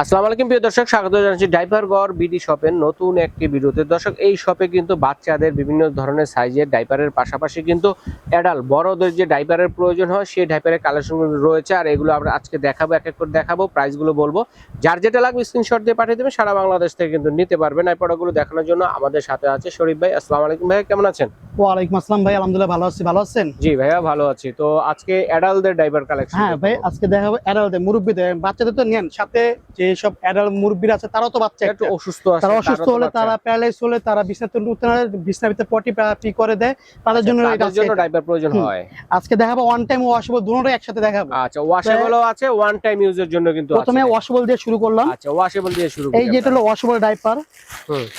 আসসালামু আলাইকুম প্রিয় দর্শক স্বাগত জানাচ্ছি ডাইপার গড় বিডি শপের নতুন একটি ভিডিওতে। দর্শক এই শপে কিন্তু বাচ্চাদের বিভিন্ন ধরনের সাইজের ডাইপারের পাশাপাশি কিন্তু অ্যাডাল বড়দের যে ডাইপারের প্রয়োজন হয় সেই ডাইপারের কালেকশন রয়েছে। আর এগুলো আমরা আজকে দেখাবো এক এক করে দেখাবো প্রাইসগুলো বলব। যার যেটা লাগবে স্ক্রিনশট দিয়ে পাঠিয়ে দেবেন সারা বাংলাদেশ থেকে কিন্তু নিতে পারবেন। এই প্রোডাক্টগুলো দেখানোর জন্য আমাদের সাথে আছে শরীফ ভাই। আসসালামু আলাইকুম ভাই কেমন আছেন? ওয়ালাইকুম আসসালাম ভাই আলহামদুলিল্লাহ ভালো আছি। ভালো আছেন? জি ভাইয়া ভালো আছি। তো আজকে অ্যাডালদের ডাইপার কালেকশন হ্যাঁ ভাই আজকে দেখা হবে অ্যাডাল্টদের মুরব্বীদের। বাচ্চাদের তো নেন সাথে যে সব অ্যাডাল্ট মুরব্বীরা আছে তারাও তো বাচ্চা একটু অসুস্থ আছে তারা অসুস্থ হলে তারা প্যারালাইজ হলে তারা বিছনাতে উঠতে না বিছনার ভিতরে পটি পি করে দেয় তাদের জন্য তাদের জন্য ডাইপার প্রয়োজন হয়। আজকে দেখাবো ওয়ান টাইম ওয়াশেবল দুটোই একসাথে দেখাবো। আচ্ছা ওয়াশেবলও আছে ওয়ান টাইম ইউজের জন্য কিন্তু প্রথমে ওয়াশেবল দিয়ে শুরু করলাম। আচ্ছা ওয়াশেবল দিয়ে শুরু এই যেটা হলো ওয়াশেবল ডাইপার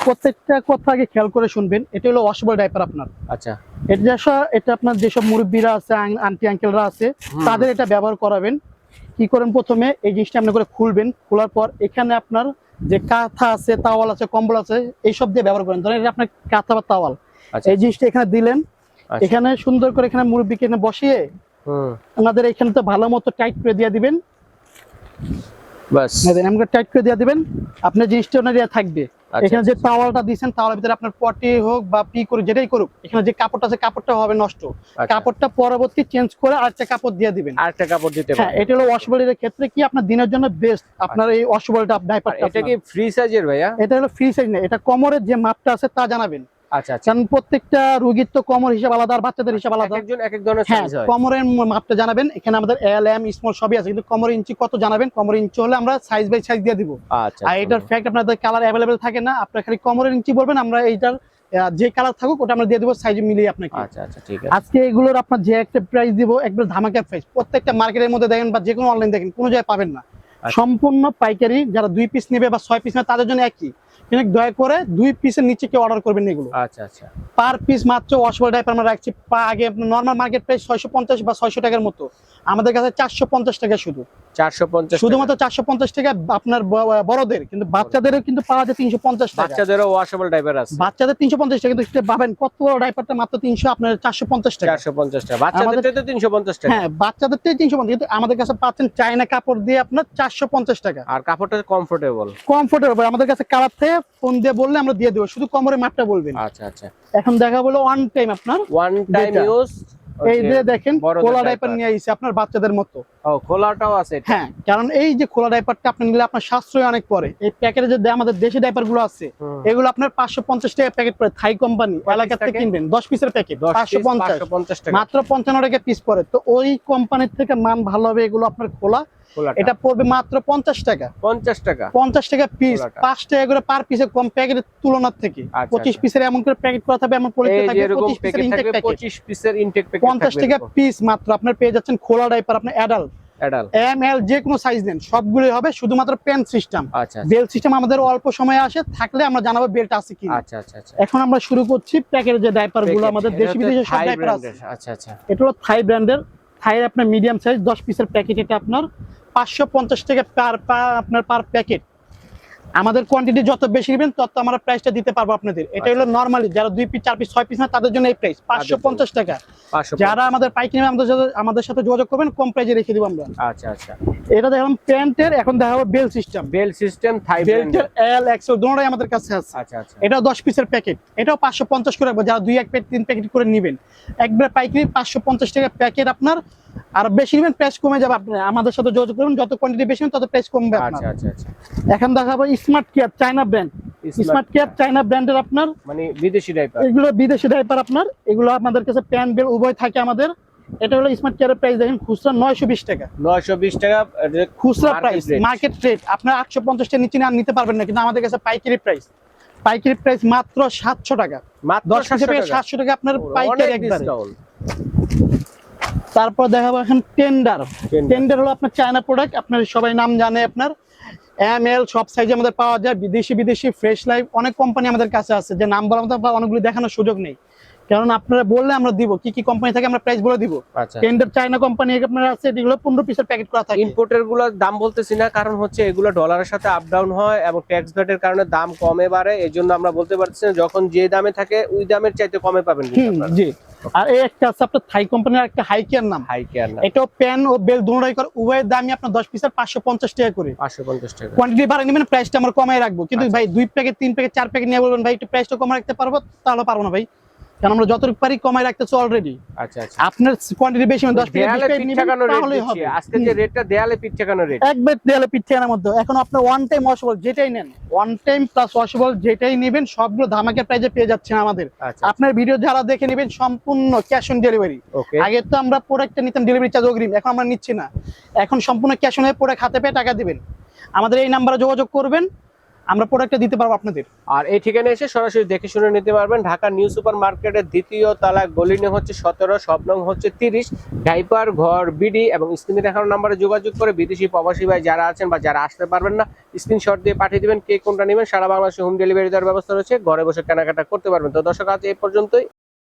প্রত্যেকটা কথা আগে খেয়াল করে শুনবেন এটা হলো ওয়াশেবল ডাইপার আপনার। আচ্ছা। এটা এটা আপনার যেসব মুরব্বীরা আছে আন্টি আঙ্কেলরা আছে তাদের এটা ব্যবহার করাবেন। কি করেন প্রথমে এই জিনিসটা আপনি করে খুলবেন খোলার পর এখানে আপনার যে কাঁথা আছে তাওয়াল আছে কম্বল আছে এইসব দিয়ে ব্যবহার করেন। ধরেন আপনার কাঁথা বা তাওয়াল। আচ্ছা এই জিনিসটা এখানে দিলেন। আচ্ছা। এখানে সুন্দর করে এখানে মুরব্বীকে এখানে বসিয়ে আপনাদের ওনাদের এখানে তো ভালো মতো টাইট করে দিয়ে দিবেন। বাস। এমন টাইট করে দিয়ে দিবেন। আপনার জিনিসটা ওনার থাকবে আচ্ছা এখানে যে তাওয়ালটা দিয়েছেন তাওয়ালের ভিতরে আপনার পটি হোক বা পি যেটাই করুক এখানে যে কাপড়টা আছে কাপড়টা হবে নষ্ট। আচ্ছা। কাপড়টা পরবর্তী চেঞ্জ করে আরেকটা কাপড় দিয়ে দিবেন। আরেকটা কাপড় দিতে হ্যাঁ পারবে এটা হলো ওয়াশেবলের ক্ষেত্রে কি আপনার দিনের জন্য বেস্ট আপনার এই ওয়াশেবলটা আর ডাইপারটা এটা কি ফ্রি সাইজের ভাইয়া? এটা হলো ফ্রি সাইজ না এটা কোমরের যে মাপটা আছে তা জানাবেন। আচ্ছা আচ্ছা। কারণ প্রত্যেকটা রোগীর তো কোমর হিসাব আলাদা আর বাচ্চাদের হিসাব আলাদা। একজন এক এক ধরনের হ্যাঁ কোমরের মাপটা জানাবেন। এখানে আমাদের এল এম স্মল সবই আছে কিন্তু কোমর ইঞ্চি কত জানাবেন? কোমর ইঞ্চি হলে আমরা সাইজ বাই সাইজ দিয়ে দিব। আচ্ছা আর এটার ফ্যাক্ট আপনাদের কালার অ্যাভেলেবেল থাকে না আপনার খালি কোমরের ইঞ্চি বলবেন আমরা এইটার যে কালার থাকুক ওটা আমরা দিয়ে দেবো সাইজ মিলিয়ে আপনাকে। আচ্ছা আচ্ছা ঠিক আছে। আজকে এগুলোর আপনার যে একটা প্রাইস দিব একবার ধামাকা প্রাইস প্রত্যেকটা মার্কেটের মধ্যে দেখেন বা যে কোনো অনলাইন দেখেন কোনো জায়গায় পাবেন না। আচ্ছা। সম্পূর্ণ পাইকারি যারা দুই পিস নেবে বা ছয় পিস নেবে তাদের জন্য একই। কিন্তু দয়া করে দুই পিসের নিচে কেউ অর্ডার করবেন এগুলো। আচ্ছা আচ্ছা। পার পিস মাত্র অসবল টাইপ আমরা রাখছি আগে নর্মাল মার্কেট প্রাইস ছয়শো পঞ্চাশ বা ছয়শো টাকার মতো। আমাদের কাছে চারশো পঞ্চাশ টাকা শুধু। শুধুমাত্র টাকা আপনার বড়দের কিন্তু বাচ্চাদেরও কিন্তু পাওয়া যায় তিনশো পঞ্চাশ টাকা। বাচ্চাদেরও ওয়াশেবল ডাইপার আছে। বাচ্চাদের টাকা কিন্তু পাবেন কত বড় ডাইপারটা মাত্র তিনশো আপনার চারশো পঞ্চাশ টাকা। টাকা। বাচ্চাদের তো টাকা। হ্যাঁ বাচ্চাদের কিন্তু আমাদের কাছে পাচ্ছেন চায়না কাপড় দিয়ে আপনার চারশো পঞ্চাশ টাকা। আর কাপড়টা কমফোর্টেবল কমফোর্টেবল আমাদের কাছে কালার থেকে ফোন দিয়ে বললে আমরা দিয়ে দেবো। শুধু কমরের মাপটা বলবেন। আচ্ছা আচ্ছা। এখন দেখা বলো ওয়ান টাইম আপনার। ওয়ান টাইম ইউজ এই যে দেখেন খোলা ডাইপার নিয়ে আইছে আপনার বাচ্চাদের মতো। ও খোলাটাও আছে হ্যাঁ কারণ এই যে খোলা ডাইপারটা আপনি নিলে আপনার সাশ্রয় অনেক পরে। এই প্যাকেটে যে আমাদের দেশি ডাইপারগুলো আছে এগুলো আপনার পাঁচশো পঞ্চাশ টাকা প্যাকেট পরে থাই কোম্পানি এলাকা থেকে কিনবেন দশ পিসের প্যাকেট পাঁচশো পঞ্চাশ। মাত্র পঞ্চান্ন টাকা পিস পরে। তো ওই কোম্পানির থেকে মান ভালো হবে এগুলো আপনার খোলা। এটা পড়বে মাত্র পঞ্চাশ টাকা। পঞ্চাশ টাকা। পঞ্চাশ টাকা পিস পাঁচ টাকা করে পার পিসে কম প্যাকেটের তুলনার থেকে। আচ্ছা, পঁচিশ আচ্ছা। পিসের এমন করে প্যাকেট করা থাকবে এমন পঁচিশ পিসের ইনটেক পঁচিশ পঞ্চাশ টাকা পিস মাত্র আপনার পেয়ে যাচ্ছেন খোলা ডাইপার আপনার অ্যাডাল্ট এম এল যে কোনো সাইজ নেন সবগুলোই হবে শুধুমাত্র পেন সিস্টেম বেল সিস্টেম আমাদের অল্প সময়ে আসে থাকলে আমরা জানাব বেল্ট আছে কি আচ্ছা এখন আমরা শুরু করছি যে ডাইপারগুলো আমাদের এটা দেশি বিদেশি সব ডাইপার আছে। আচ্ছা আচ্ছা। এটা হলো থাই ব্র্যান্ডের থাই আপনার মিডিয়াম সাইজ দশ পিসের প্যাকেট এটা আপনার। পাঁচশো পঞ্চাশ টাকা পার আপনার পার প্যাকেট আমাদের কোয়ান্টিটি যত বেশি নেবেন তত আমরা প্রাইসটা দিতে পারব আপনাদের। এটা হলো নর্মালি যারা দুই পিস চার পিস ছয় পিস না তাদের জন্য এই প্রাইস পাঁচশো পঞ্চাশ টাকা। যারা আমাদের পাইকারি আমাদের সাথে আমাদের সাথে যোগাযোগ করবেন কম প্রাইসে রেখে দিব আমরা। আচ্ছা আচ্ছা। এটা দেখলাম প্যান্টের এখন দেখা হবে bell system bell system thigh বেল্টের এল এক্সেল দুটোটাই আমাদের কাছে আছে। আচ্ছা আচ্ছা। এটাও দশ পিসের প্যাকেট এটাও পাঁচশো পঞ্চাশ করে রাখব যারা দুই এক প্যাকেট তিন প্যাকেট করে নেবেন। একবার পাইকারি পাঁচশো পঞ্চাশ টাকা প্যাকেট আপনার আর বেশি নেবেন প্রাইস কমে যাবে আপনার। আমাদের সাথে যোগাযোগ করবেন যত কোয়ান্টিটি বেশি নেবেন তত প্রাইস কমবে আচ্ছা আচ্ছা আচ্ছা। এখন দেখাবো smart care China brand smart care China ব্র্যান্ডের আপনার মানে বিদেশি ডাইপার এগুলো বিদেশি ডাইপার আপনার। এগুলো আমাদের কাছে প্যান বেল উভয় থাকে আমাদের। এটা হলো স্মার্ট কেয়ারের প্রাইস দেখেন খুচরা নয়শো বিশ টাকা। নয়শো বিশ টাকা খুচরা প্রাইস মার্কেট রেট আপনার আটশো পঞ্চাশটা নিচে নিতে পারবেন না কিন্তু আমাদের কাছে পাইকারি প্রাইস পাইকারি প্রাইস মাত্র সাতশো টাকা। মাত্র টাকা। সাতশো টাকা আপনার পাইকারি একবারে। তারপর দেখাবো এখন টেন্ডার টেন্ডার হলো আপনার চায়না প্রোডাক্ট আপনার সবাই নাম জানে আপনার। এম এল সব সাইজে আমাদের পাওয়া যায় বিদেশি বিদেশি ফ্রেশ লাইফ অনেক কোম্পানি আমাদের কাছে আছে যে নাম বলার মতো অনেকগুলি দেখানোর সুযোগ নেই। কারণ আপনারা বললে আমরা দিব। কি কি কোম্পানি থাকে আমরা প্রাইস বলে দিব। আচ্ছা। টেন্ডার চায়না কোম্পানি আপনার আছে এগুলো পনেরো পিসের প্যাকেট করা থাকে। ইম্পোর্টেরগুলোর দাম বলতেছি না কারণ হচ্ছে এগুলো ডলারের সাথে আপ ডাউন হয় এবং ট্যাক্স ভ্যাটের কারণে দাম কমে বাড়ে। এই জন্য আমরা বলতে পারছি না যখন যে দামে থাকে ওই দামের চাইতে কমে পাবেন জি। আর এই একটা আছে আপনার থাই কোম্পানির একটা হাই কেয়ার নাম। হাই কেয়ার না এটাও প্যান ও বেল দুটোই করে উভয়ের দামই আপনার দশ পিসের পাঁচশো পঞ্চাশ টাকা করে। পাঁচশো পঞ্চাশ টাকা। কোয়ান্টিটি বাড়াই নেবেন প্রাইসটা আমরা কমাই রাখব। কিন্তু আচ্ছা। ভাই দুই প্যাকেট তিন প্যাকেট চার প্যাকেট নিয়ে বলবেন ভাই একটু প্রাইসটা কমাই রাখতে পারব? তাহলে পারব না ভাই। কারণ আমরা যতটুকু পারি কমাই রাখতেছি অলরেডি আচ্ছা আচ্ছা। আপনার কোয়ান্টিটি বেশি মানে রেট তাহলেই হবে। আজকে যে রেটটা দেয়ালে পিঠ ঠেকানো রেট একবার দেয়ালে পিঠ ঠিকানার মধ্যে। এখন ওয়ান টাইম ওয়াশেবল যেটাই নেন ওয়ান টাইম প্লাস ওয়াশেবল যেটাই নেবেন সবগুলো প্রাইজে পেয়ে যাচ্ছেন আমাদের। আচ্ছা আপনার ভিডিও যারা দেখে নেবেন সম্পূর্ণ ক্যাশ অন ডেলিভারি আগে তো আমরা প্রোডাক্টটা নিতাম ডেলিভারি চার্জ অগ্রিম এখন আমরা নিচ্ছি না। এখন সম্পূর্ণ ক্যাশ অন প্রোডাক্ট হাতে পেয়ে টাকা দিবেন। আমাদের এই নাম্বারে যোগাযোগ করবেন। আমরা প্রোডাক্টটা দিতে পারব আপনাদের। আর এই ঠিকানা এসে সরাসরি দেখে শুনে নিতে পারবেন, ঢাকা নিউ সুপার মার্কেটের দ্বিতীয় তালা গলিনে হচ্ছে সতেরো স্বপ্নং হচ্ছে তিরিশ। ডাইপার, ঘর, বিডি এবং স্ক্রিনে দেখানো নাম্বারে যোগাযোগ করে বিদেশি প্রবাসী ভাই যারা আছেন বা যারা আসতে পারবেন না স্ক্রিনশট দিয়ে পাঠিয়ে দেবেন কে কোনটা নেবেন, সারা বাংলাদেশে হোম ডেলিভারি দেওয়ার ব্যবস্থা রয়েছে, ঘরে বসে কেনাকাটা করতে পারবেন। তো দর্শক, আজ এই পর্যন্তই।